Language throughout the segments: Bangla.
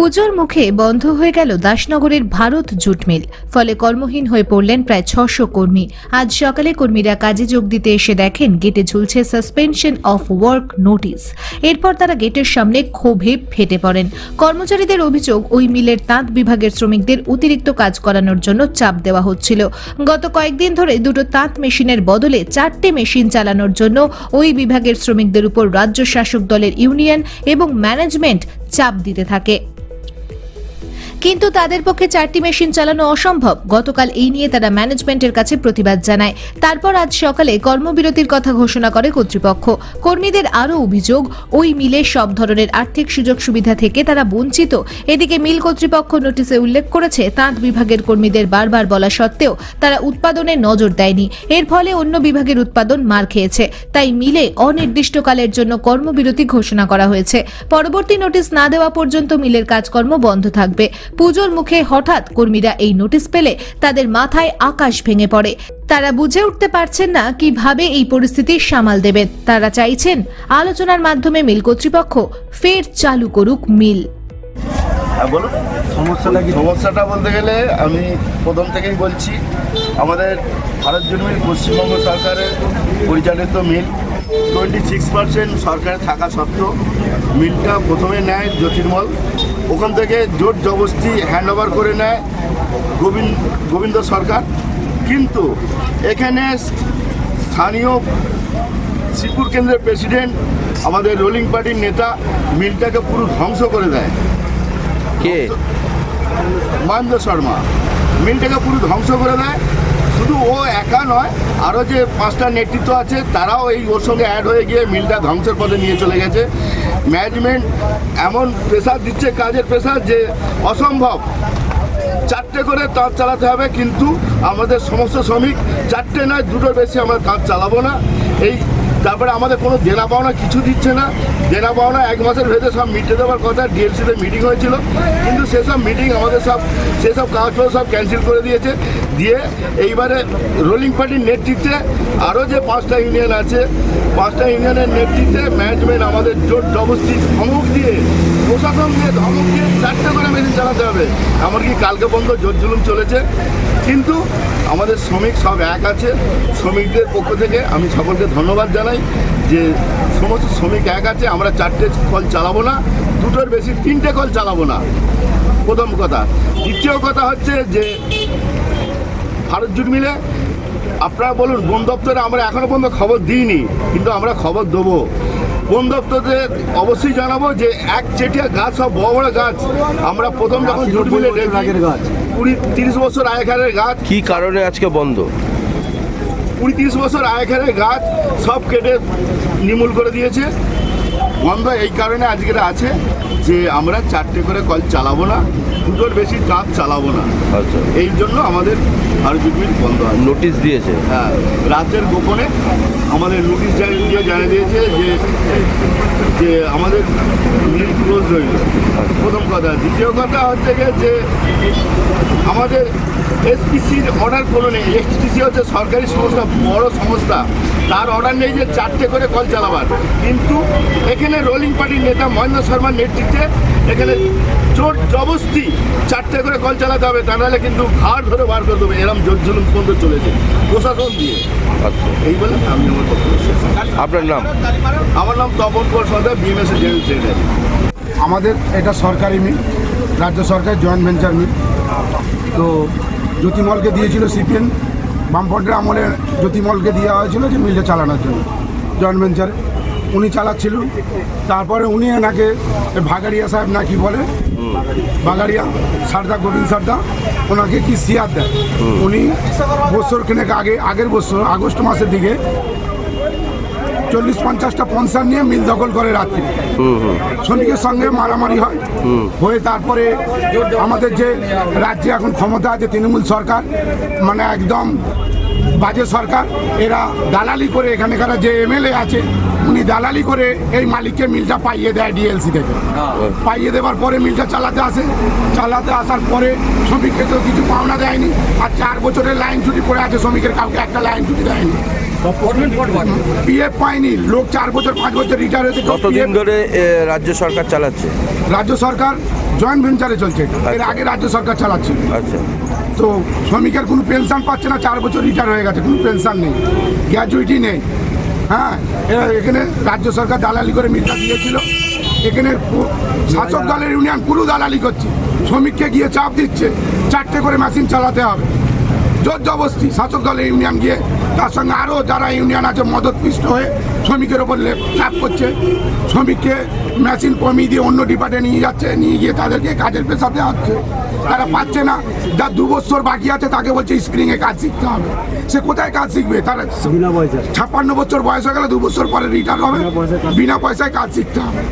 পুজোর মুখে বন্ধ হয়ে গেল দাসনগরের ভারত জুট মিল। ফলে কর্মহীন হয়ে পড়লেন প্রায় ছশো কর্মী। আজ সকালে কর্মীরা কাজে যোগ দিতে এসে দেখেন গেটে ঝুলছে সাসপেনশন অফ ওয়ার্ক নোটিশ এরপর তারা গেটের সামনে ক্ষোভে ফেটে পড়েন। কর্মচারীদের অভিযোগ, ওই মিলের তাঁত বিভাগের শ্রমিকদের অতিরিক্ত কাজ করানোর জন্য চাপ দেওয়া হচ্ছিল। গত কয়েকদিন ধরে দুটো তাঁত মেশিনের বদলে চারটে মেশিন চালানোর জন্য ওই বিভাগের শ্রমিকদের উপর রাজ্য শাসক দলের ইউনিয়ন এবং ম্যানেজমেন্ট চাপ দিতে থাকে। কিন্তু তাদের পক্ষে চারটি মেশিন চালানো অসম্ভব। গতকাল এই নিয়ে তারা ম্যানেজমেন্টের কাছে প্রতিবাদ জানায়। তারপর আজ সকালে কর্মবিরতির কথা ঘোষণা করে কর্তৃপক্ষ। কর্মীদের আরও অভিযোগ, ওই মিলে সব ধরনের আর্থিক সুযোগ সুবিধা থেকে তারা বঞ্চিত। এদিকে মিল কর্তৃপক্ষ নোটিশে উল্লেখ করেছে, তাঁত বিভাগের কর্মীদের বারবার বলা সত্ত্বেও তারা উৎপাদনে নজর দেয়নি। এর ফলে অন্য বিভাগের উৎপাদন মার খেয়েছে। তাই মিলে অনির্দিষ্টকালের জন্য কর্মবিরতি ঘোষণা করা হয়েছে। পরবর্তী নোটিশ না দেওয়া পর্যন্ত মিলের কাজকর্ম বন্ধ থাকবে। পুজোর মুখে হঠাৎ কর্মীরা এই নোটিশ পেলে তাদের মাথায় আকাশ ভেঙে পড়ে। তারা বুঝে উঠতে পারছেন না কীভাবে এই পরিস্থিতি সামাল দেবেন। তারা চাইছেন আলোচনার মাধ্যমে মিল কর্তৃপক্ষ ফের চালু করুক মিল। হ্যাঁ বলুন। সমস্যাটা কি? সমস্যাটা বলতে গেলে আমি প্রথম থেকেই বলছি আমাদের ভারত জন্মের পশ্চিমবঙ্গ সরকারের পরিচালিত মিল টোয়েন্টি সিক্স পার্সেন্ট সরকারে থাকা সত্ত্বেও মিলটা প্রথমে নেয় জ্যোতির্মল। ওখান থেকে জোট জবস্তি হ্যান্ড ওভার করে নেয় গোবিন্দ গোবিন্দ সরকার। কিন্তু এখানে স্থানীয় শ্রীপুর কেন্দ্রের প্রেসিডেন্ট আমাদের রোলিং পার্টির নেতা মিলটাকে পুরো ধ্বংস করে দেয়। কে? মহেন্দ্র শর্মা। মিলটাকে পুরো ধ্বংস করে দেয়। শুধু ও একা নয় আরও যে পাঁচটা নেতৃত্ব আছে তারাও এই ওর সঙ্গে অ্যাড হয়ে গিয়ে মিলটা ধ্বংসের পথে নিয়ে চলে গেছে। ম্যানেজমেন্ট এমন প্রেশার দিচ্ছে, কাজের প্রেশার যে অসম্ভব। চারটে করে তাঁত চালাতে হবে, কিন্তু আমাদের সমস্ত শ্রমিক চারটে নয়, দুটোর বেশি আমরা তাঁত চালাবো না। এই তারপরে আমাদের কোনো দেনা পাওনা কিছু দিচ্ছে না। দেনা পাওনা এক মাসের ভেতরে সব মিটে দেওয়ার কথা ডিএলসিতে মিটিং হয়েছিল। কিন্তু সেসব মিটিং আমাদের সব, সেসব কাগজপত্র সব ক্যান্সেল করে দিয়েছে। দিয়ে এইবারে রোলিং পার্টির নেতৃত্বে আরও যে পাঁচটা ইউনিয়ন আছে, পাঁচটা ইউনিয়নের নেতৃত্বে ম্যানেজমেন্ট আমাদের জোট জবস্তি ধমক দিয়ে, প্রশাসন দিয়ে ধমক দিয়ে চারটে করে মেশিন চালাতে হবে। এমনকি কালকে পর্যন্ত জোর জুলুম চলেছে। কিন্তু আমাদের শ্রমিক সব এক আছে। শ্রমিকদের পক্ষ থেকে আমি সকলকে ধন্যবাদ জানাই যে সমস্ত শ্রমিক এক আছে, আমরা চারটে কল চালাবো না, দুটোর বেশি তিনটে কল চালাবো না। প্রথম কথা। দ্বিতীয় কথা হচ্ছে যে ভারত জুট মিলে আপনারা বলুন বন দপ্তরে আমরা এখনও পর্যন্ত খবর দিইনি কিন্তু আমরা খবর দেবো। বন দপ্তরে অবশ্যই জানাব যে এক চেটিয়া গাছ সব বড় বড় গাছ আমরা প্রথম যখন জুট মিলে গাছ। কুড়ি তিরিশ বছর আগেকারের গাছ। কি কারণে আজকে বন্ধ? কুড়ি তিরিশ বছর আগেকারের গাছ সব কেটে নিমূল করে দিয়েছে। বন্ধ এই কারণে আজকের আছে যে আমরা চারটে করে কল চালাবো না দুটোর বেশি কাজ চালাবো না। আচ্ছা। এই জন্য আমাদের জুট মিল বন্ধ আছে। নোটিশ দিয়েছে। হ্যাঁ রাজ্যের গোপনে আমাদের নোটিশ জারি দিয়ে জানিয়ে দিয়েছে যে যে আমাদের মিল ক্লোজ রইল। প্রথম কথা। দ্বিতীয় কথা হচ্ছে গিয়ে যে আমাদের এসপিসির অর্ডার কোনো নেই এসপিসি হচ্ছে সরকারি সংস্থা বড় সংস্থা। তার অর্ডার নেই যে চারটে করে কল চালাবার। কিন্তু এখানে রোলিং পার্টির নেতা মহেন্দ্র শর্মার নেতৃত্বে এখানে জোর জবস্তি চারটে করে কল চালাতে হবে। তা নাহলে কিন্তু ঘাড় ধরে বার করে দেবে। এরম জোর জুলুম পর্যন্ত চলেছে প্রশাসন দিয়ে। আচ্ছা। এই বলে আমি আমার আপনার নাম? আমার নাম তপন কর সদা বিএমএস জেনারেল সেক্রেটারি আমাদের এটা সরকারি মিল রাজ্য সরকার জয়েন্ট ভেঞ্চার মিল। তো জ্যোতিমলকে দিয়েছিল সিপিএন বামফ্রন্টের আমলে জ্যোতিমলকে দেওয়া হয়েছিল যে মিলটা চালানোর জন্য। জয়েন্ট ভেঞ্চারে উনি চালাচ্ছিলেন। তারপরে উনি এনাকে ভাগাড়িয়া সাহেব না কি বলে? বাগাড়িয়া, সারদা, গোবিন্দ সারদা, ওনাকে কি সিয়ার দেয়? উনি বছর কেনেক আগে, আগের বছর, আগস্ট মাসের দিকে চল্লিশ পঞ্চাশটা পনসার নিয়ে মিল দখল করে রাত্রি। শ্রমিকের সঙ্গে মারামারি হয়। হয়ে তারপরে আমাদের যে রাজ্যে এখন ক্ষমতা আছে, তৃণমূল সরকার মানে একদম বাজে সরকার, এরা দালালি করে এখানকার যে এমএলএ আছে উনি দালালি করে এই মালিককে মিলটা পাইয়ে দেয় ডিএলসি থেকে। পাইয়ে দেওয়ার পরে মিলটা চালাতে আসে। চালাতে আসার পরে শ্রমিককে তো কিছু পাওনা দেয়নি। আর চার বছরের লাইন ছুটি পড়ে আছে শ্রমিকের কাউকে একটা লাইন ছুটি দেয়নি। পিএফ পায়নি লোক চার বছর পাঁচ বছর রিটায়ার হয়েছে। কতদিন ধরে রাজ্য সরকার চালাচ্ছে? রাজ্য সরকার জয়েন্ট ভেঞ্চারে চলছে। এর আচ্ছা। আগে রাজ্য সরকার চালাচ্ছে। আচ্ছা। তো শ্রমিকের কোনো পেনশন পাচ্ছে না চার বছর রিটায়ার হয়ে গেছে কোনো পেনশন নেই। গ্র্যাজুইটি নেই। হ্যাঁ এরা- এখানে রাজ্য সরকার দালালি করে মিলটা দিয়েছিল। এখানে শাসক দলের ইউনিয়ন পুরো দালালি করছে। শ্রমিককে গিয়ে চাপ দিচ্ছে, চারটে করে মেশিন চালাতে হবে। জোর জবস্তি শাসক দলের ইউনিয়ন গিয়ে তার সঙ্গে আরও যারা ইউনিয়ন আছে, মদতপৃষ্ট হয়ে শ্রমিকের ওপর চাপ করছে। শ্রমিককে মেশিন কমিয়ে দিয়ে অন্য ডিপার্টে নিয়ে যাচ্ছে নিয়ে গিয়ে তাদেরকে কাজের পেশা দেওয়া হচ্ছে। তারা পাচ্ছে না। যার দু বছর বাকি আছে তাকে বলছে স্প্রিংয়ে কাজ শিখতে হবে। সে কোথায় কাজ শিখবে? তারা ছাপ্পান্ন বছর বয়স হয়ে গেলে দু বছর পরে রিটার্ন হবে। বিনা পয়সায় কাজ শিখতে হবে।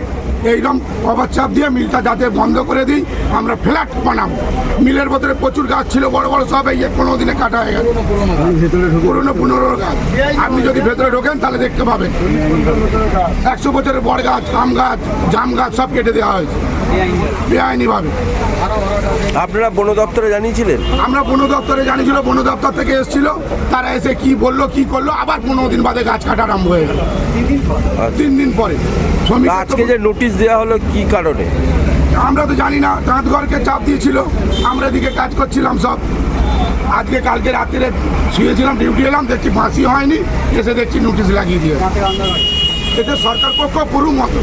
এইরকম চাপ দিয়ে মিলটা যাতে বন্ধ করে দিই, আমরা ফ্ল্যাট বানাবো। মিলের ভেতরে প্রচুর গাছ ছিল, বড় বড় সব এই কোনো দিনে কাটা হয়ে গেছে। পুরনো পনেরো গাছ। আপনি যদি ভেতরে ঢোকেন, তাহলে দেখতে পাবেন। একশো বছরের বড় গাছ, আম গাছ, জাম গাছ সব কেটে দেওয়া হয়েছে। বেআইনিভাবে। আপনারা বন দপ্তরে জানিয়েছিলেন? আমরা বন দপ্তরে জানিয়েছিল বন দপ্তর থেকে এসেছিল তারা এসে কি বলল কি করল আবার পনেরো দিন বাদে গাছ কাটা আরম্ভ হয়ে গেল। তিন দিন পরে। আজকে যে নোটিশ দেওয়া হলো কি কারণে? আমরা তো জানি না তাঁতঘরকে চাপ দিয়েছিল আমরা এদিকে কাজ করছিলাম সব। আজকে কালকে রাত্রে শুয়েছিলাম ডিউটি এলাম দেখছি ফাঁসি হয়নি এসে দেখছি নোটিশ লাগিয়ে দিয়ে এতে সরকার পক্ষ পুরো মতো।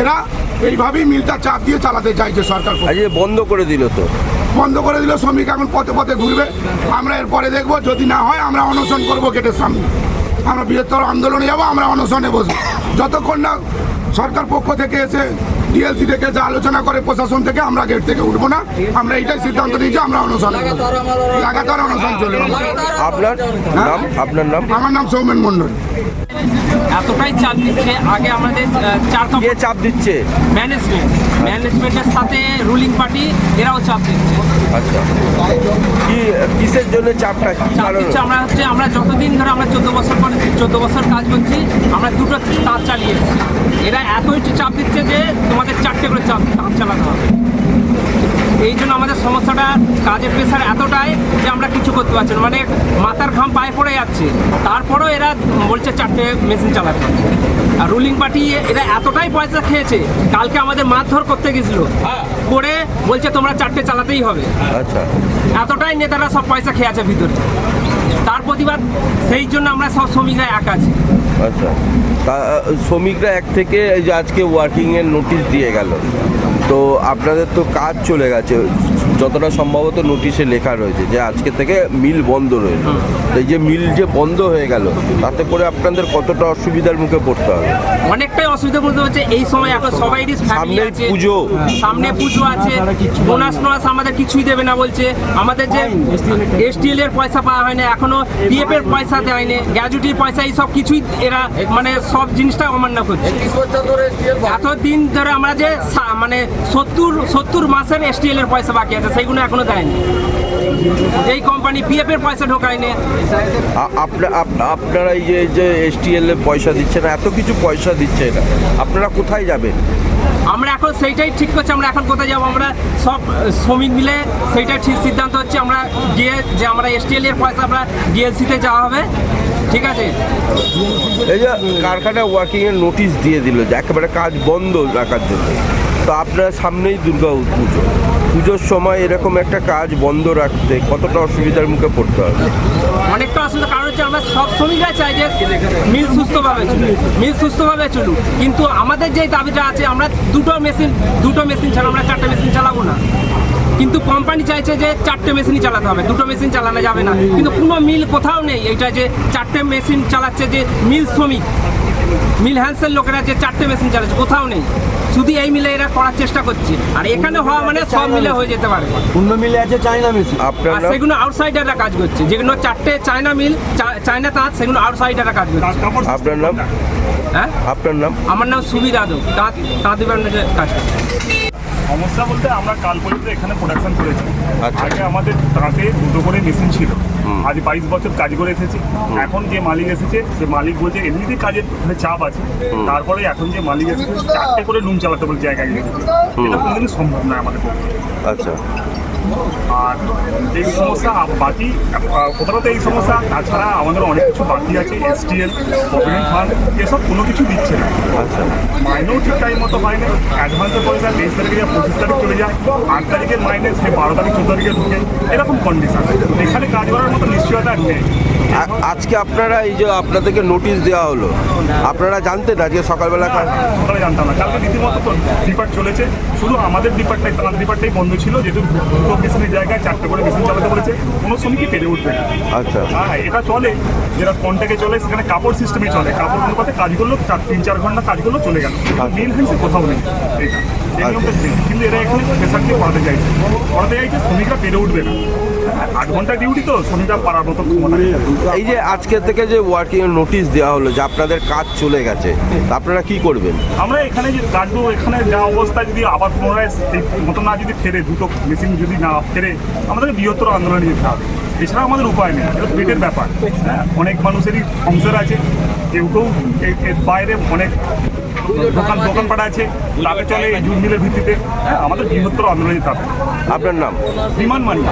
এরা এইভাবেই মিলটা চাপ দিয়ে চালাতে চাইছে সরকার বন্ধ করে দিল তো। বন্ধ করে দিল শ্রমিক এখন পথে পথে ঘুরবে। আমরা এরপরে দেখব যদি না হয় আমরা অনশন করব গেটের সামনে। আমরা বৃহত্তর আন্দোলনে যাব আমরা অনশনে বসবো। যতক্ষণ না সরকার পক্ষ থেকে এসে ডিএলসি থেকে এসে আলোচনা করে প্রশাসন থেকে আমরা গেট থেকে উঠবো না। আমরা এইটাই সিদ্ধান্ত নিয়েছি আমরা অনশনে। লাগাতার অনশন চলবে। আপনার নাম আপনার নাম? আমার নাম সৌমেন মন্ডল এতটাই চাপ দিচ্ছে আগে আমাদের চার কে চাপ দিচ্ছে? ম্যানেজমেন্ট ম্যানেজমেন্টের সাথে রুলিং পার্টি এরাও চাপ দিচ্ছে। আচ্ছা। কি কিসের জন্য চাপটা কি চাপ দিচ্ছে আমরা হচ্ছে আমরা যতদিন ধরে আমরা চোদ্দ বছর পরে চোদ্দ বছর কাজ করছি আমরা দুটো তাঁত চালিয়ে এসেছি। এরা এতই চাপ দিচ্ছে যে তোমাদের চারটে করে চাপ তাঁত চালাতে হবে। এই জন্য আমাদের সমস্যাটা কাজের প্রেশার এতটাই যে আমরা কিছু করতে পারছি না। মানে মাথার ঘাম পায়ে পড়ে যাচ্ছে। তারপরেও এরা বলছে চারটে মেশিন চালাতে হবে। আর রুলিং পার্টি এরা এতটাই পয়সা খেয়েছে কালকে আমাদের মারধর করতে গেছিল। করে বলছে তোমরা চারটে চালাতেই হবে। আচ্ছা। এতটাই নেতারা সব পয়সা খেয়ে আছে ভিতরে। তার প্রতিবাদ সেই জন্য আমরা সব শ্রমিকরা এক আছি। আচ্ছা। তা শ্রমিকরা এক থেকে এই যে আজকে ওয়ার্কিংয়ের নোটিশ দিয়ে গেল। তো আপনাদের তো কাজ চলে গেছে। যতটা সম্ভবত নোটিশে লেখা রয়েছে যে আজকে থেকে মিল বন্ধ রয়েছে এই যে মিল যে বন্ধ হয়ে গেল তাতে করে আপনাদের কতটা অসুবিধার মুখে পড়তে হবে? অনেকটাই অসুবিধা বলতে হচ্ছে এই সময় এখন সবাই সামনে পুজো। সামনে পুজো আছে। বোনাস টোনাস আমাদের কিছুই দেবে না বলছে। আমাদের যে এসটিএল এর পয়সা পাওয়া হয় না এখনও পিএফ এর পয়সা দেয় না গ্র্যাজুইটির পয়সা এই সব কিছুই এরা মানে সব জিনিসটা অমান্য করছে। এতদিন ধরে আমরা যে মানে সত্তর সত্তর মাসের এসটিএল এর পয়সা বাকি আছে। সেইগুলো এখনও দেয়নি। এই কোম্পানি পিএফ এর পয়সা ঢোকায়নি। আপনারা এই যে যে এসটিএল এ পয়সা দিচ্ছে না এত কিছু পয়সা দিচ্ছে না আপনারা কোথায় যাবেন? আমরা এখন সেইটাই ঠিক করছি আমরা এখন কোথায় যাব? আমরা সব শ্রমিক মিলে সেইটাই ঠিক সিদ্ধান্ত হচ্ছে আমরা গিয়ে যে আমরা এসটিএল এর পয়সা আমরা ডিএলসিতে যাওয়া হবে। ঠিক আছে? এই যে কারখানা ওয়ার্কিং এর নোটিশ দিয়ে দিল যে একেবারে কাজ বন্ধ রাখার জন্য। তো আপনার সামনেই দুর্গা পুজো। পুজোর সময় এরকম একটা কাজ বন্ধ রাখতে কতটা অসুবিধার মুখে পড়তে হবে অনেকটা অসুবিধা, কারণ হচ্ছে আমরা সব শ্রমিকরা চাই যে মিল সুস্থভাবে চলুক, মিল সুস্থভাবে চলুক। কিন্তু আমাদের যে দাবিটা আছে, আমরা দুটো মেশিন দুটো মেশিন ছাড়া আমরা চারটে মেশিন চালাবো না। কিন্তু কোম্পানি চাইছে যে চারটে মেশিনই চালাতে হবে, দুটো মেশিন চালানো যাবে না। কিন্তু কোনো মিল কোথাও নেই এটা যে চারটে মেশিন চালাচ্ছে যে মিল শ্রমিক, মিল হ্যান্সের লোকেরা যে চারটে মেশিন চালাচ্ছে, কোথাও নেই। শুধু এই মিলে এরা করার চেষ্টা করছে। আর এখানে হওয়া মানে সব মিলে হয়ে যেতে পারে। অন্য মিলে আছে চায়না মিল। আপনার আর সেগুলো আউটসাইডাররা কাজ করছে। যেগুলো চারটে চায়না মিল চায়না তাঁত সেগুলো আউটসাইডাররা কাজ করছে। আপনার নাম? হ্যাঁ? আপনার নাম? আমার নাম সুবীর যাদব তাঁত তাঁত ডিপার্টমেন্টে কাজ করছে। সমস্যা বলতে আমরা কাল পর্যন্ত এখানে প্রোডাকশন করেছি। আচ্ছা। আগে আমাদের তাঁতে দুটো করে মেশিন ছিল। আজ বাইশ বছর কাজ করে এসেছি। এখন যে মালিক এসেছে সে মালিক বলছে এমনিতে কাজের মানে চাপ আছে। তারপরে এখন যে মালিক এসেছে চারটে করে লুম চালাতে বলে জায়গায় এক এটা কোনোদিনই সম্ভব নয় আমাদের পক্ষে। আচ্ছা। আর এই সমস্যা, বাকি কোথাও প্রধানত এই সমস্যা। তাছাড়া আমাদের অনেক কিছু বাকি আছে এসটিএল প্রভিডেন্ট ফান্ড এসব কোনো কিছু দিচ্ছে না। আচ্ছা। মাইনেও ঠিক টাইম মতো হয় না অ্যাডভান্সের পয়সা তেইশ তারিখে যায় পঁচিশ তারিখ চলে যায়, আট তারিখের মাইনে সে বারো তারিখ, চোদ্দ তারিখে ঢুকে, এরকম কন্ডিশন এখানে কাজ করার মতো নিশ্চয়তা নেই। আজকে আপনারা এই যে আপনাদেরকে নোটিশ দেওয়া হলো আপনারা জানতেন আজকে সকালবেলা সকালে জানতাম না। কালকে রীতিমতো তো ডিপার্ট চলেছে। শুধু আমাদের ডিপার্টটাই আমাদের ডিপার্টটাই বন্ধ ছিল যেহেতু দুটো মেশিনের জায়গায় চারটে করে মেশিন চালাতে বলেছে কোনো শ্রমিকই পেরে উঠবে না। আচ্ছা। হ্যাঁ এটা চলে যেটা কন্ট্যাক্টে চলে সেখানে কাপড় সিস্টেমে চলে। কাপড় অনুপাতে কাজ করল চার তিন চার ঘণ্টা কাজ করল চলে গেল। মেন হ্যান্ডসে কোথাও নেই। এটা নেই। কিন্তু এরা এখানে প্রেশার দিয়ে করাতে চাইছে। করাতে চাইছে শ্রমিকরা পেরে উঠবে না। হ্যাঁ, আট ঘণ্টা ডিউটি তো শ্রমিকরা পারার মতো ক্ষমতা নেই এই যে আজকে থেকে যে ওয়ার্কিং নোটিশ দেওয়া হলো যে আপনাদের কাজ চলে গেছে তা আপনারা কি করবেন? আমরা এখানে যে কাটবো এখানে যা অবস্থা যদি আবার পুনরায় এই মতো না যদি ফেরে দুটো মেশিন যদি না ফেরে আমাদের বৃহত্তর আন্দোলনে যেতে হবে। এছাড়া আমাদের উপায় নেই এটা পেটের ব্যাপার। হ্যাঁ অনেক মানুষেরই সংসার আছে কেউ কেউ এ- এর বাইরে অনেক দোকান দোকানপাট আছে তাতে চলে এই জুট মিলের ভিত্তিতে। হ্যাঁ আমাদের বৃহত্তর আন্দোলনে যেতে হবে। আপনার নাম? বিমান মানি